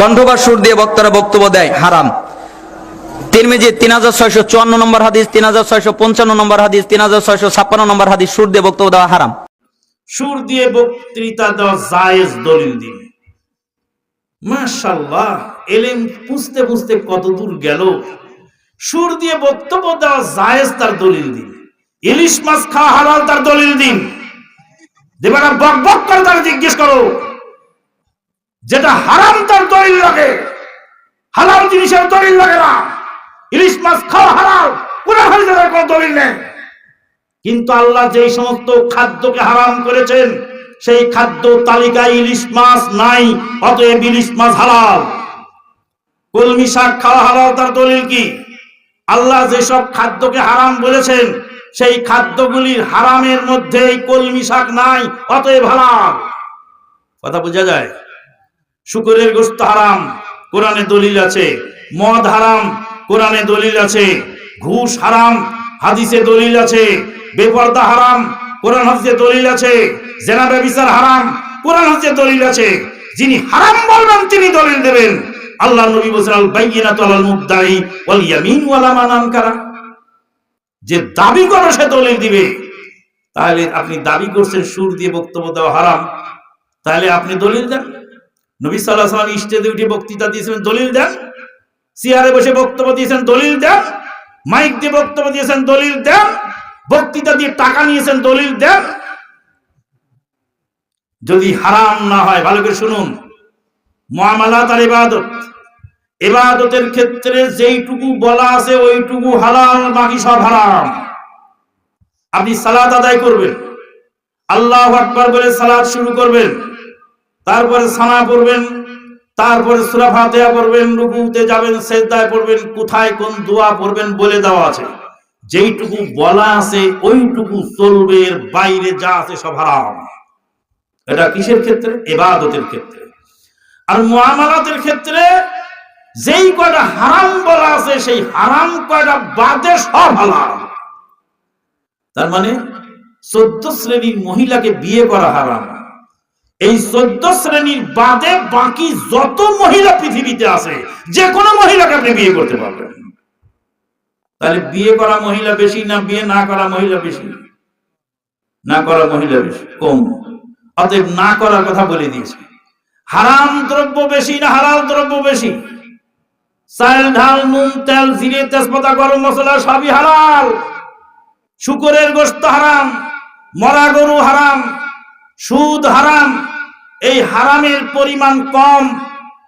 কণ্ঠকার সুর দিয়ে বক্তারা বক্তব্য দেয়, হারাম। তিরমিজি, তিন হাজার ছয়শো চুয়ান্ন নম্বর হাদিস, তিন হাজার ছয়শো পঞ্চান্ন নম্বর হাদিস, তিন হাজার ছয়শো ছাপ্পান্ন নম্বর হাদিস, সুর দিয়ে বক্তব্য দেওয়া হারাম। সুর দিয়ে বক্তৃতা দেওয়া জায়েজ দলিল মাশাল্লাহ এলেন বুঝতে বুঝতে কত দূর গেল। সুর দিয়ে বক্তব্য দেওয়া জায়েজ তার দলিল দিন। ইলিশ মাছ খাওয়া হালাল তার দলিল দিন। দেবারা বক বক করে তারা জিজ্ঞেস করো যেটা হারাম তার দলিল লাগে। হালাল জিনিসের দলিল লাগে না। ইলিশ মাছ খাওয়া হারাম, কোরআন হাদিসের কোনো দলিল নেই। কিন্তু আল্লাহ যেই সমস্ত খাদ্যকে হারাম করেছেন, সেই খাদ্য তালিকায় ইলিশ মাছ নাই, অতএব ইলিশ মাছ হালাল। কলমি শাক খাওয়া হালাল, তার দলিল কি? আল্লাহ যেসব খাদ্যকে হারাম বলেছেন, সেই খাদ্যগুলির হারামের মধ্যে কলমি শাক নাই, অতএব হালাল। কথা বোঝা যায়? শুকরের গোস্ত হারাম, কোরআনে দলিল আছে। মদ হারাম, কোরআনে দলিল আছে। ঘুষ হারাম, হাদিসে দলিল আছে। বেপর্দা হারাম, কোরআন হাদিসে দলিল আছে। জেনা ব্যবিচার হারাম, কোরআন হাদিসে দলিল আছে। যিনি হারাম বলবেন, তিনি দলিল দেবেন। আল্লাহ নবী বলেছেন আল বাইয়িনাতু আলাল মুদ্দাই ওয়াল ইয়ামিন ওয়ালা মান আনকারা যে দাবি করে, সে দলিল দিবে। তাহলে আপনি দাবি করছেন, সুর দিয়ে বক্তব্য দেওয়া হারাম। তাহলে আপনি দলিল দেন। নবী সাল্লাহ সাল্লাম স্টেজে উঠে বক্তৃতা দিয়েছেন, দলিল দেন। চেয়ারে বসে বক্তব্য দিয়েছেন, দলিল দেন। মাইক দিয়ে বক্তব্য দিয়েছেন, দলিল দেন। বক্তৃতা দিয়ে টাকা নিয়েছেন, দলিল দেন। যদি হারাম না হয়, ভালো করে শুনুন। মুআমালাত আর ইবাদত। ইবাদতের ক্ষেত্রে যেইটুকু বলা আছে, ওইটুকু হালাল, বাকি সব হারাম। আপনি সালাদ আদায় করবেন। আল্লাহ আকবার বলে সালাদ শুরু করবেন। তারপরে সানা পড়বেন, তারপরে সূরা ফাতিহা পড়বেন, রুকুতে যাবেন, সেজদায় পড়বেন, কোথায় কোন দোয়া পড়বেন বলে দেওয়া আছে। যেইটুকু বলা আছে, ওইটুকু চলবে, এর বাইরে যা আছে সব হারাম। এটা কিসের ক্ষেত্রে? এবাদতের ক্ষেত্রে। আর মুআমালাতের ক্ষেত্রে যেই কয়টা হারাম বলা আছে, সেই হারাম কয়টা বাদে সব হালাল। তার মানে চোদ্দ শ্রেণির মহিলাকে বিয়ে করা হারাম এই চোদ্দ শ্রেণির বাদে বাকি যত মহিলা পৃথিবীতে আছে, যে কোনো মহিলাকে আপনি বিয়ে করতে পারবেন। তাহলে বিয়ে করা মহিলা বেশি না বিয়ে না করা মহিলা বেশি? না করা মহিলা বেশি, কম। অতএব না করার কথা বলে দিয়েছে। হারাম দ্রব্য বেশি না হালাল দ্রব্য বেশি? চাল ঢাল নুন, তেল, জিরে, তেজপাতা, গরম মশলা সবই হালাল। শুকরের গোস্ত হারাম, মরা গরু হারাম সুদ হারাম, এই হারামের পরিমাণ কম,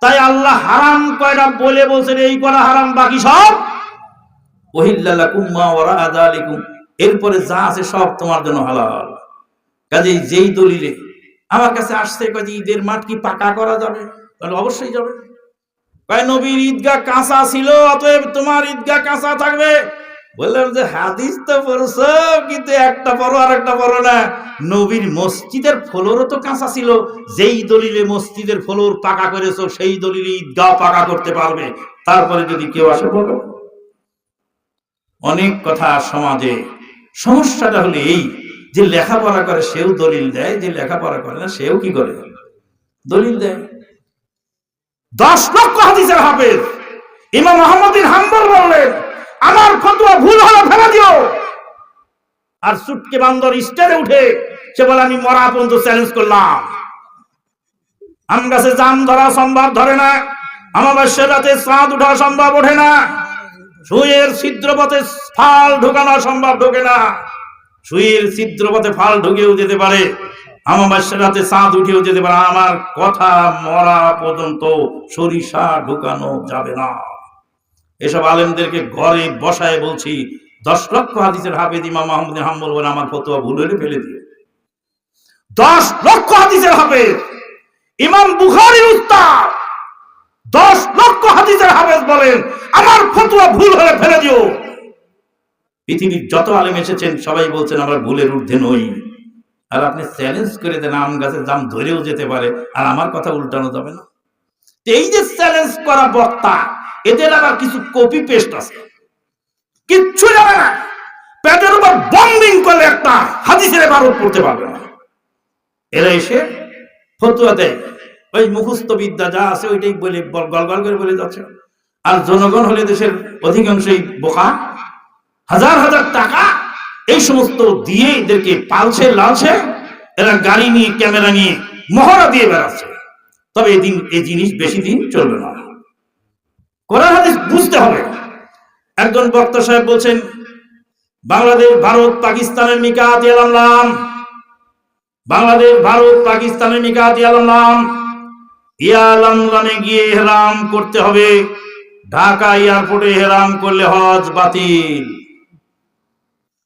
তাই আল্লাহ হারাম কয়টা বলে বলছেন, এই করা হারাম, বাকি সব? এরপরে যা আছে সব তোমার জন্য হালাল। কাজেই যেই দলিলে আমার কাছে আসছে, কয় যে ঈদের মাঠ কি পাকা করা যাবে? তাহলে অবশ্যই যাবে। কয় নবীর ঈদগাহ কাঁচা ছিল, অতএব তোমার ঈদগাহ কাঁচা থাকবে। বললাম যে হাদিস তো পড়ছো, কিন্তু একটা পড়ো আর একটা পড়ো না। নবীর মসজিদের ফ্লোরও তো কাঁচা ছিল। যেই দলিলে মসজিদের ফ্লোর পাকা করেছ, সেই দলিলে ঈদগাহ পাকা করতে পারবে। তারপরে যদি কেউ আসে বলো। অনেক কথা সমাজে। সমস্যাটা হলো এই যে লেখাপড়া করে, সেও দলিল দেয়, যে লেখাপড়া করে না, সেও কি করে? দলিল দেয়। দশ লক্ষ হাদিসের হাফেজ। ইমাম মোহাম্মদিন হাম্বল বললেন আমার ফতোয়া ভুল হলে, ফেলে দিও। আর সুটকে বান্দর স্টেজে উঠে সে বলে, আমি মরা পর্যন্ত চ্যালেঞ্জ করলাম। আম গাছে জাম ধরা সম্ভব ধরে না। রাতে চাঁদ উঠা সম্ভব ওঠে না। ছিদ্রপথে ফাল ঢোকানো সম্ভব ঢোকে না। সুয়ের ছিদ্রপথে ফাল ঢুকেও যেতে পারে। আমাবাস্যের রাতে চাঁদ উঠেও যেতে পারে। আমার কথা মরা পর্যন্ত সরিষা ঢুকানো যাবে না। এসব আলেমদেরকে ঘরে বসায় বলছি, দশ লক্ষ হাদিসের হাফেজ ইমাম মাহমুদ হাম্বল বলে আমার ফতোয়া ভুল হলে ফেলে দিয়ে দশ লক্ষ হাদিসের হাফেজ, ইমাম বুখারীর উস্তাদ, দশ লক্ষ হাদিসের হাফেজ বলেন, আমার ফতোয়া ভুল হলে ফেলে দিও। পৃথিবীর যত আলেম এসেছেন, সবাই বলছেন, আমরা ভুলের ঊর্ধ্বে নই। আর আপনি চ্যালেঞ্জ করে দেন, আম গাছের দাম ধরেও যেতে পারে, আর আমার কথা উল্টানো যাবে না। এই যে চ্যালেঞ্জ করা বক্তা এদের আবার কিছু কপি পেস্ট আছে। কিচ্ছু যাবে না। পেটের উপর বম্বিং করলে একটা হাদিসের বারত পড়তে পারবে না। এরা এসে ফতুয়া দেয়। ওই মুখস্থ বিদ্যা যা আছে ওইটাই বলে গল গল করে বলে যাচ্ছে। আর জনগণ হলে দেশের অধিকাংশই বোকা। হাজার হাজার টাকা এই সমস্ত দিয়ে এদেরকে পালছে, লালছে। এরা গাড়ি নিয়ে, ক্যামেরা নিয়ে মহড়া দিয়ে বেড়াচ্ছে। তবে এই দিন এই জিনিস বেশি দিন চলবে না। কোরআন হাদিস বুঝতে হবে। একজন বক্তা সাহেব বলছেন, বাংলাদেশ, ভারত, পাকিস্তানের মিকাত ইয়ালাম বাংলাদেশ, ভারত, পাকিস্তানের মিকাত ইয়ালাম ইয়ালামলামে গিয়ে হেরাম করতে হবে। ঢাকা এয়ারপোর্টে হেরাম করলে হজ বাতিল।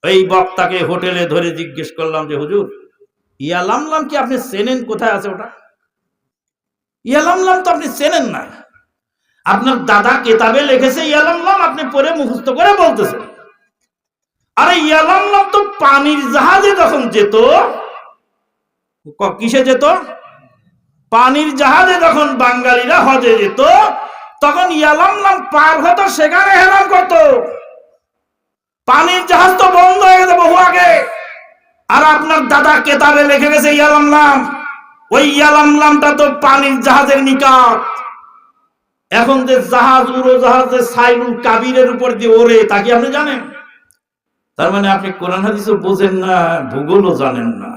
এই বক্তাকে হোটেলে ধরে জিজ্ঞেস করলাম যে, হুজুর ইয়ালামলাম কি আপনি চেনেন? কোথায় আছে ওটা? ইয়ালামলাম তো আপনি চেনেন না আপনার দাদা কেতাবে লিখেছে ইয়ালামলাম আপনি পরে মুখস্থ করে বলতেছেন। আরে ইয়ালামলাম তো পানির জাহাজে যখন যেত কিসে যেত? পানির জাহাজে যখন বাঙালিরা হজে যেত, তখন ইয়ালামলাম পার হতো, সেখানে হেরাম করত। পানির জাহাজ তো বন্ধ হয়ে গেছে বহু আগে। আর আপনার দাদা কেতাবে লিখে গেছে ইয়ালামলাম ওই ইয়ালামলামটা তো পানির জাহাজের নিকাট এখন যে জাহাজ উড়ো জাহাজ যে সাইরুল কাবিরের উপর দিয়ে ওরে তা কি আপনি জানেন? তার মানে আপনি কোরআন হাদিসও বোঝেন না, ভূগোলও জানেন না।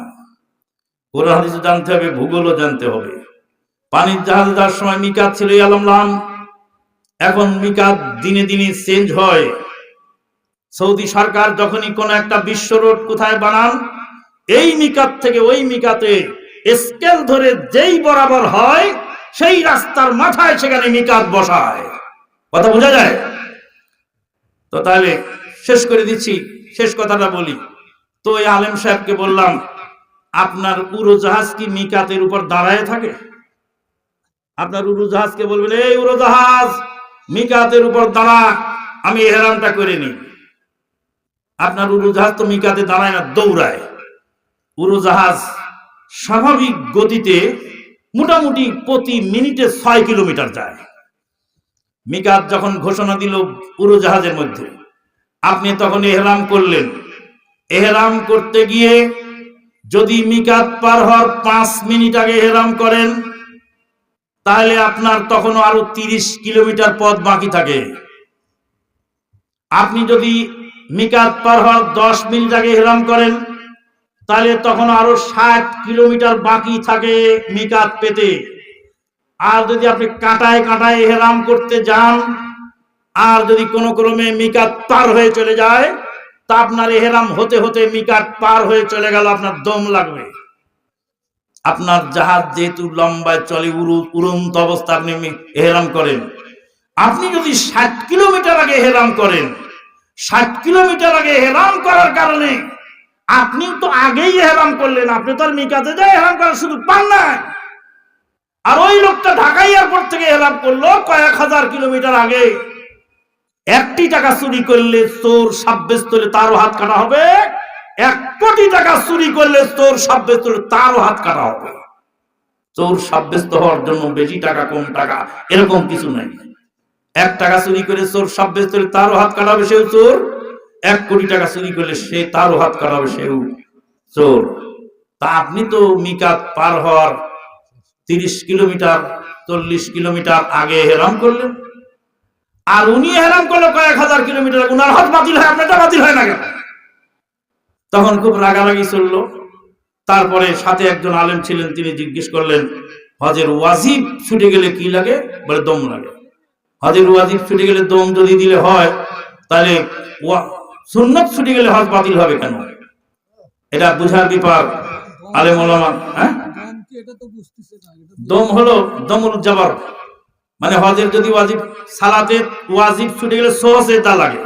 কোরআন হাদিসও জানতে হবে, ভূগোলও জানতে হবে। পানির জাহাজে যাওয়ার সময় মিকাত ছিল আলমলাম এখন মিকাত দিনে দিনে চেঞ্জ হয়। সৌদি সরকার যখনই কোন একটা বিশ্ব রোড কোথায় বানান, এই মিকাত থেকে ওই মিকাতে স্কেল ধরে যেই বরাবর হয় সেই রাস্তার মাথায় সেখানে মিকাত বসায়। কথা বোঝা যায়? তো তাহলে শেষ করে দিচ্ছি, শেষ কথাটা বলি। তো ওই আলেম সাহেবকে বললাম, আপনার উড়োজাহাজ কি মিকাতের উপর দাঁড়ায় থাকে? আপনার উড়োজাহাজকে বলবেন, এই উড়োজাহাজ, মিকাতের উপর দাঁড়া, আমি হেরামটা করে নিই। আপনার উড়োজাহাজ তো মিকাতে দাঁড়ায় না, দৌড়ায়। উড়োজাহাজ স্বাভাবিক গতিতে মোটামুটি প্রতি মিনিটে ছয় কিলোমিটার যায়। মিকাত যখন ঘোষণা দিল উড়োজাহাজের মধ্যে, আপনি তখন এহরাম করলেন। এহরাম করতে গিয়ে যদি মিকাত পার হওয়ার পাঁচ মিনিট আগে এহরাম করেন, তাহলে আপনার তখন আরও তিরিশ কিলোমিটার পথ বাকি থাকে। আপনি যদি মিকাত পার হওয়ার দশ মিনিট আগে এহরাম করেন তাহলে তখন আরও ষাট কিলোমিটার বাকি থাকে মিকাত পেতে। আর যদি আপনি কাটায় কাটায় এহরাম করতে যান, আর যদি কোনো ক্রমে মিকাত পার হয়ে চলে যায়, তা আপনার এহরাম হতে হতে মিকাত পার হয়ে চলে গেল, আপনার দম লাগবে। আপনার জাহাজ যেহেতু লম্বায় চলে, উড়ু, উড়ন্ত অবস্থা আপনি এহরাম করেন। আপনি যদি ষাট কিলোমিটার আগে হেরাম করেন, ষাট কিলোমিটার আগে হেরাম করার কারণে আপনি তো আগেই হেরাম করলেন। আপনি তো আর মিকাতে যায় হেরাম করার সুযোগ পান না আর ওই লোকটা ঢাকা এয়ারপোর্ট থেকে হেরাম করল কয়েক হাজার কিলোমিটার আগে। একটি টাকা চুরি করলে চোর সাব্যস্ত হলে তারও হাত কাটা হবে। এক কোটি টাকা চুরি করলে চোর সাব্যস্ত হলে তারও হাত কাটা হবে। চোর সাব্যস্ত হওয়ার জন্য বেশি টাকা, কম টাকা, এরকম কিছু নাই। এক টাকা চুরি করে চোর সাব্যস্ত হলে তারও হাত কাটা হবে, সেও চোর। এক কোটি টাকা চুরি করলে সে তারও হাত কাটা হবে সেও চোর। তা আপনি তো মিকাত পার হওয়ার তিরিশ কিলোমিটার, চল্লিশ কিলোমিটার আগে হেরাম করলেন। আর উনি হেরাম করল কয়েক হাজার কিলোমিটার, উনার হাত বাতিল হয়, আপনারটা বাতিল হয় না কেন? তখন খুব রাগারাগি চলল। তারপরে সাথে একজন আলেম ছিলেন, তিনি জিজ্ঞেস করলেন, হজের ওয়াজিব ছুটে গেলে কি লাগে? বলে, দম লাগে। হজের ওয়াজিব ছুটে গেলে দম যদি দিলে হয়, তাহলে সুন্নত ছুটে গেলে হজ বাতিল হবে কেন? এটা বুঝার বিপাক আলেম ওলামা হ্যাঁ? দাম দম হলো দমুল জবর। মানে হজের যদি ওয়াজিব, সালাতে ওয়াজিব ছুটে গেলে সহজে তা লাগে।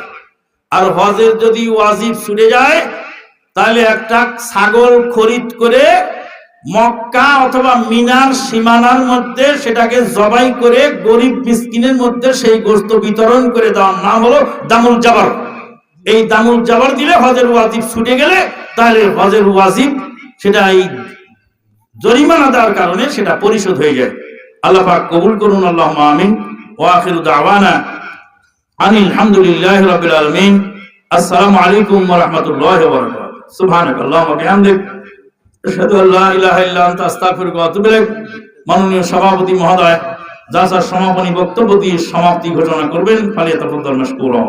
আর হজের যদি ওয়াজিব ছুটে যায়, তাহলে একটা ছাগল খরিদ করে মক্কা অথবা মিনার সীমানার মধ্যে সেটাকে জবাই করে গরিব মিসকিনের মধ্যে সেই গোস্ত বিতরণ করে দেওয়ার নাম হলো দামুল জাবার। এই দামুল জাবার দিলে হজের ওয়াজিব ছুটে গেলে, তাহলে হজের ওয়াজিব সেটা এই জরিমানা দেওয়ার কারণে সেটা পরিশোধ হয়ে যায়। আল্লাহ পাক কবুল করুন আল্লাহ আমিন। ওয়া আখিরু দাওয়ানা আনিল হামদুলিল্লাহি রাব্বিল আলামিন। আসসালামু আলাইকুম ওয়া রাহমাতুল্লাহি ওয়া বারাকাতুহু। সুবহানাক আল্লাহুম্মা বিহামদিক। আশহাদু আল্লা ইলাহা ইল্লা আনতা, আস্তাগফিরুকা ওয়া আতুবু ইলাইক। মাননীয় সভাপতি মহোদয়, যা যার সমাপনী বক্তব্য দিয়ে সমাপ্তি ঘোষণা করবেন ফালিয়া তফদ্দল মাশকুরা।